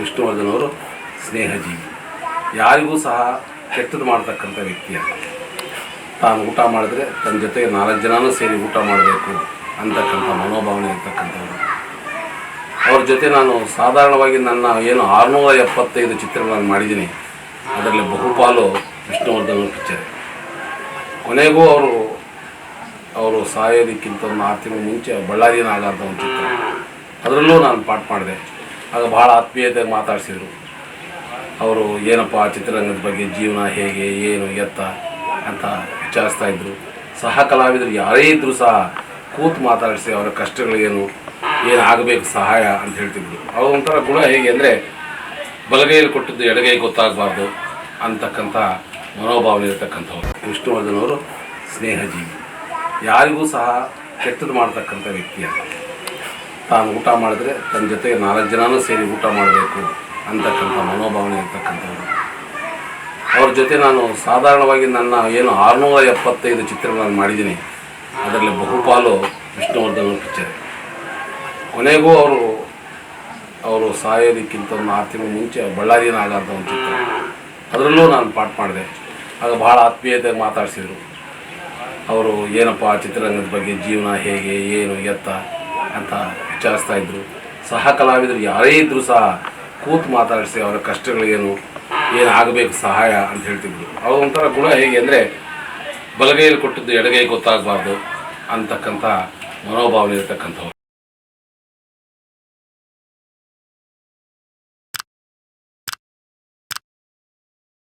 ವಿಷ್ಣುವರ್ಧನ್ ಅವರು ಸ್ನೇಹಜೀವಿ. ಯಾರಿಗೂ ಸಹ ಕೆಟ್ಟದ್ದು ಮಾಡ್ತಕ್ಕಂಥ ವ್ಯಕ್ತಿ ಅಲ್ಲ ತಾನು ಊಟ ಮಾಡಿದ್ರೆ ತನ್ನ ಜೊತೆಗೆ ನಾಲ್ಕು ಜನನೂ ಸೇರಿ ಊಟ ಮಾಡಬೇಕು ಅಂತಕ್ಕಂಥ ಮನೋಭಾವನೆ ಇರ್ತಕ್ಕಂಥವ್ರು. ಅವ್ರ ಜೊತೆ ನಾನು ಸಾಧಾರಣವಾಗಿ ನನ್ನ ಏನು ಆರುನೂರ ಎಪ್ಪತ್ತೈದು ಚಿತ್ರಗಳನ್ನು ಮಾಡಿದ್ದೀನಿ. ಅದರಲ್ಲಿ ಬಹುಪಾಲು ವಿಷ್ಣುವರ್ಧನ ಪಿಕ್ಚರ್ ಕೊನೆಗೂ ಅವರು ಅವರು ಸಾಯೋದಕ್ಕಿಂತ ಒಂದು ಆರು ತಿಂಗಳು ಮುಂಚೆ ಬಳ್ಳಾರಿ ನಾಗ ಅಂತ ಒಂದು ಚಿತ್ರ. ಅದರಲ್ಲೂ ನಾನು ಪಾಠ ಮಾಡಿದೆ. ಆಗ ಭಾಳ ಆತ್ಮೀಯತೆ ಮಾತಾಡಿಸಿದರು. ಅವರು ಏನಪ್ಪ ಚಿತ್ರರಂಗದ ಬಗ್ಗೆ ಜೀವನ ಹೇಗೆ, ಏನು, ಎತ್ತ ಅಂತ ವಿಚಾರಿಸ್ತಾ ಇದ್ದರು ಸಹ ಕಲಾವಿದರು ಯಾರೇ ಇದ್ದರೂ ಸಹ ಕೂತು ಮಾತಾಡಿಸಿ ಅವರ ಕಷ್ಟಗಳೇನು ಏನು ಆಗಬೇಕು ಸಹಾಯ ಅಂತ ಹೇಳ್ತಿದ್ರು. ಅವ್ರ ಒಂಥರ ಗುಣ ಹೇಗೆ ಅಂದರೆ, ಬಲಗೈಯಲ್ಲಿ ಕೊಟ್ಟಿದ್ದು ಎಡಗೈ ಗೊತ್ತಾಗಬಾರ್ದು ಅಂತಕ್ಕಂಥ ಮನೋಭಾವನೆ ಇರತಕ್ಕಂಥವ್ರು. ವಿಷ್ಣುವರ್ಧನ್ ಅವರು ಸ್ನೇಹಜೀವಿ. ಯಾರಿಗೂ ಸಹ ಕೆಟ್ಟದ್ದು ಮಾಡ್ತಕ್ಕಂಥ ವ್ಯಕ್ತಿ ಅಲ್ಲ ತಾನು ಊಟ ಮಾಡಿದ್ರೆ ತನ್ನ ಜೊತೆಗೆ ನಾಲ್ಕು ಜನನೂ ಸೇರಿ ಊಟ ಮಾಡಬೇಕು ಅಂತಕ್ಕಂಥ ಮನೋಭಾವನೆ ಇರ್ತಕ್ಕಂಥವ್ರು. ಅವ್ರ ಜೊತೆ ನಾನು ಸಾಧಾರಣವಾಗಿ ನನ್ನ ಏನು ಆರುನೂರ ಎಪ್ಪತ್ತೈದು ಚಿತ್ರಗಳನ್ನು ಮಾಡಿದ್ದೀನಿ. ಅದರಲ್ಲಿ ಬಹುಪಾಲು ವಿಷ್ಣುವರ್ಧನ ಪಿಕ್ಚರ್. ಕೊನೆಗೂ ಅವರು ಅವರು ಸಾಯೋದಕ್ಕಿಂತ ಒಂದು ಆರು ತಿಂಗಳು ಮುಂಚೆ ಬಳ್ಳಾರಿ ನಾಗ ಅಂತ ಒಂದು ಚಿತ್ರ. ಅದರಲ್ಲೂ ನಾನು ಪಾಠ ಮಾಡಿದೆ. ಆಗ ಭಾಳ ಆತ್ಮೀಯತೆ ಮಾತಾಡಿಸಿದರು. ಅವರು, ಏನಪ್ಪ ಚಿತ್ರರಂಗದ ಬಗ್ಗೆ ಜೀವನ ಹೇಗೆ, ಏನು, ಎತ್ತ? ಅಂತ ವಿಚಾರಿಸ್ತಾ ಇದ್ದರು ಸಹ ಕಲಾವಿದರು ಯಾರೇ ಇದ್ದರೂ ಸಹ ಕೂತು ಮಾತಾಡಿಸಿ ಅವರ ಕಷ್ಟಗಳೇನು ಏನು ಆಗಬೇಕು ಸಹಾಯ ಅಂತ ಹೇಳ್ತಿದ್ರು. ಅವ್ರ ಒಂಥರ ಗುಣ ಹೇಗೆ ಅಂದರೆ ಬಲಗೈಯಲ್ಲಿ ಕೊಟ್ಟಿದ್ದು ಎಡಗೈ ಗೊತ್ತಾಗಬಾರ್ದು ಅಂತಕ್ಕಂಥ ಮನೋಭಾವನೆ ಇರತಕ್ಕಂಥವ್ರು